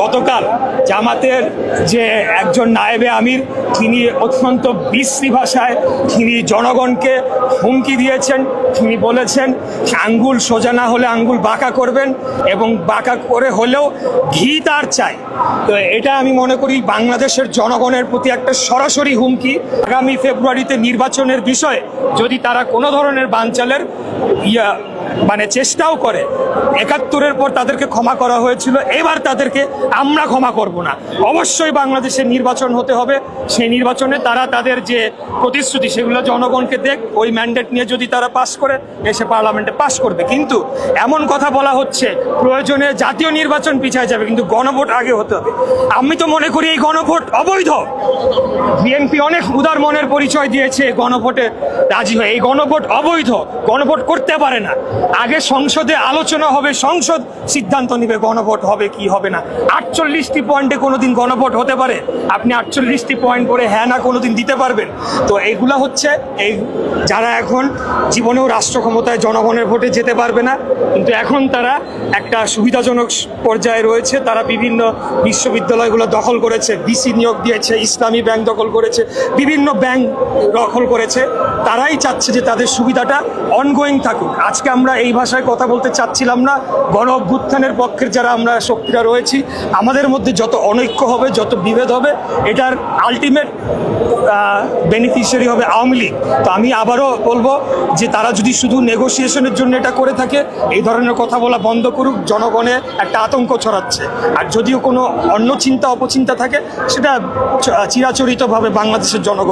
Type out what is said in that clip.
গতকাল জামাতের যে একজন নায়েবে আমির, তিনি অত্যন্ত বিশ্রী ভাষায় তিনি জনগণকে হুমকি দিয়েছেন। তিনি বলেছেন, আঙ্গুল সোজা না হলে আঙ্গুল বাঁকা করবেন এবং বাঁকা করে হলেও ঘি তার চাই। তো এটা আমি মনে করি বাংলাদেশের জনগণের প্রতি একটা সরাসরি হুমকি। আগামী ফেব্রুয়ারিতে নির্বাচনের বিষয়ে যদি তারা কোনো ধরনের বানচালের ইয়া মানে চেষ্টাও করে। একাত্তরের পর তাদেরকে ক্ষমা করা হয়েছিল, এবার তাদেরকে আমরা ক্ষমা করব না। অবশ্যই বাংলাদেশের নির্বাচন হতে হবে, সেই নির্বাচনে তারা তাদের যে প্রতিশ্রুতি সেগুলো জনগণকে দেখ, ওই ম্যান্ডেট নিয়ে যদি তারা পাশ করে, এসে পার্লামেন্টে পাশ করবে। কিন্তু এমন কথা বলা হচ্ছে, প্রয়োজনে জাতীয় নির্বাচন পিছায় যাবে, কিন্তু গণভোট আগে হতে হবে। আমি তো মনে করি এই গণভোট অবৈধ। বিএনপি অনেক উদার মনের পরিচয় দিয়েছে, গণভোটে রাজি হয়ে এই গণভোট অবৈধ, গণভোট করতে পারে না। আগে সংসদে আলোচনা হবে, সংসদ সিদ্ধান্ত নেবে গণভোট হবে কি হবে না। আটচল্লিশটি পয়েন্টে কোনোদিন গণভোট হতে পারে। আপনি আটচল্লিশটি পয়েন্ট করে হ্যাঁ না কোনোদিন দিতে পারবেন। তো এইগুলা হচ্ছে এই যারা এখন জীবনেও রাষ্ট্র ক্ষমতায় জনগণের ভোটে যেতে পারবে না, কিন্তু এখন তারা একটা সুবিধাজনক পর্যায়ে রয়েছে। তারা বিভিন্ন বিশ্ববিদ্যালয়গুলো দখল করেছে, বিসি নিয়োগ দিয়েছে, ইসলামী ব্যাংক দখল করেছে, বিভিন্ন ব্যাংক দখল করেছে। তারাই চাচ্ছে যে তাদের সুবিধাটা অনগোয়িং থাকুক। আজকে আমরা এই ভাষায় কথা বলতে চাচ্ছিলাম না, গণ অভ্যুত্থানের পক্ষের যারা আমরা শক্তিরা রয়েছি, আমাদের মধ্যে যত অনৈক্য হবে, যত বিভেদ হবে, এটার আলটিমেট বেনিফিশিয়ারি হবে আওয়ামী লীগ। তো আমি আবারও বলব যে তারা যদি শুধু নেগোসিয়েশনের জন্য এটা করে থাকে, এই ধরনের কথা বলা বন্ধ করুক, জনগণে একটা আতঙ্ক ছড়াচ্ছে। আর যদিও কোনো অন্য চিন্তা অপচিন্তা থাকে, সেটা চিরাচরিতভাবে বাংলাদেশের জনগণ